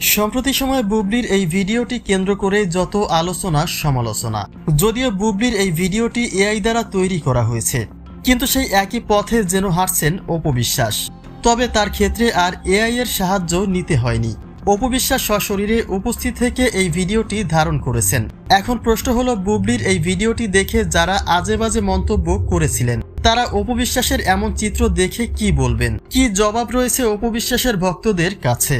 সম্প্রতি সময়ে বুবলির এই ভিডিওটি কেন্দ্র করে যত আলোচনা, সমালোচনা। যদিও বুবলির এই ভিডিওটি এআই দ্বারা তৈরি করা হয়েছে, কিন্তু সেই একই পথে যেন হাঁটছেন অপবিশ্বাস তবে তার ক্ষেত্রে আর এআই এর সাহায্য নিতে হয়নি। অপবিশ্বাস সশরীরে উপস্থিত থেকে এই ভিডিওটি ধারণ করেছেন। এখন প্রশ্ন হলো, বুবলির এই ভিডিওটি দেখে যারা আজে বাজে মন্তব্য করেছিলেন, তারা অপবিশ্বাসের এমন চিত্র দেখে কি বলবেন? কি জবাব রয়েছে অপবিশ্বাসের ভক্তদের কাছে?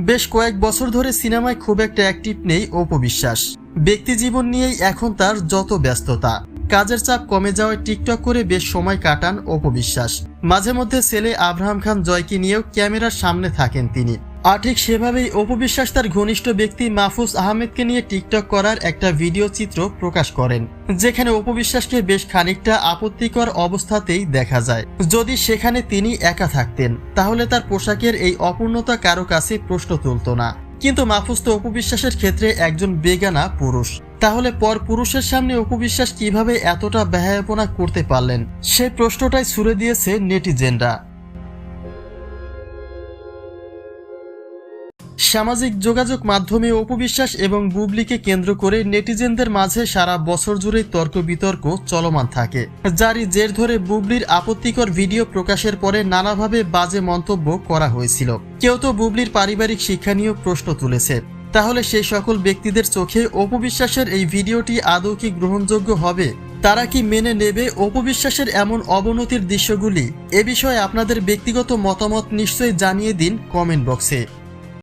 বেশ কয়েক বছর ধরে সিনেমায় খুব একটা অ্যাক্টিভ নেই অপবিশ্বাস ব্যক্তি জীবন নিয়েই এখন তার যত ব্যস্ততা। কাজের চাপ কমে যাওয়ায় টিকটক করে বেশ সময় কাটান অপবিশ্বাস মাঝে মধ্যে ছেলে আব্রাহাম খান জয়কে নিয়েও ক্যামেরার সামনে থাকেন তিনি। আর ঠিক সেভাবেই অপবিশ্বাস তার ঘনিষ্ঠ ব্যক্তি মাহফুজ আহমেদকে নিয়ে টিকটক করার একটা ভিডিও চিত্র প্রকাশ করেন, যেখানে অপবিশ্বাসকে বেশ খানিকটা আপত্তিকর অবস্থাতেই দেখা যায়। যদি সেখানে তিনি একা থাকতেন, তাহলে তার পোশাকের এই অপূর্ণতা কারও কাছে প্রশ্ন তুলত না। কিন্তু মাহফুজ তো অপবিশ্বাসের ক্ষেত্রে একজন বেগানা পুরুষ। তাহলে পর পুরুষের সামনে অপবিশ্বাস কীভাবে এতটা ব্যয়াপনা করতে পারলেন, সে প্রশ্নটাই ছুড়ে দিয়েছে নেটিজেনরা। সামাজিক যোগাযোগ মাধ্যমে অপবিশ্বাস এবং বুবলিকে কেন্দ্র করে নেটিজেনদের মাঝে সারা বছর জুড়ে তর্ক বিতর্ক চলমান থাকে। যারই জের ধরে বুবলির আপত্তিকর ভিডিও প্রকাশের পরে নানাভাবে বাজে মন্তব্য করা হয়েছিল। কেউ তো বুবলির পারিবারিক শিক্ষা নিয়েও প্রশ্ন তুলেছে। তাহলে সেই সকল ব্যক্তিদের চোখে অপবিশ্বাসের এই ভিডিওটি আদৌ কি গ্রহণযোগ্য হবে? তারা কি মেনে নেবে অপবিশ্বাসের এমন অবনতির দৃশ্যগুলি? এ বিষয়ে আপনাদের ব্যক্তিগত মতামত নিশ্চয়ই জানিয়ে দিন কমেন্ট বক্সে।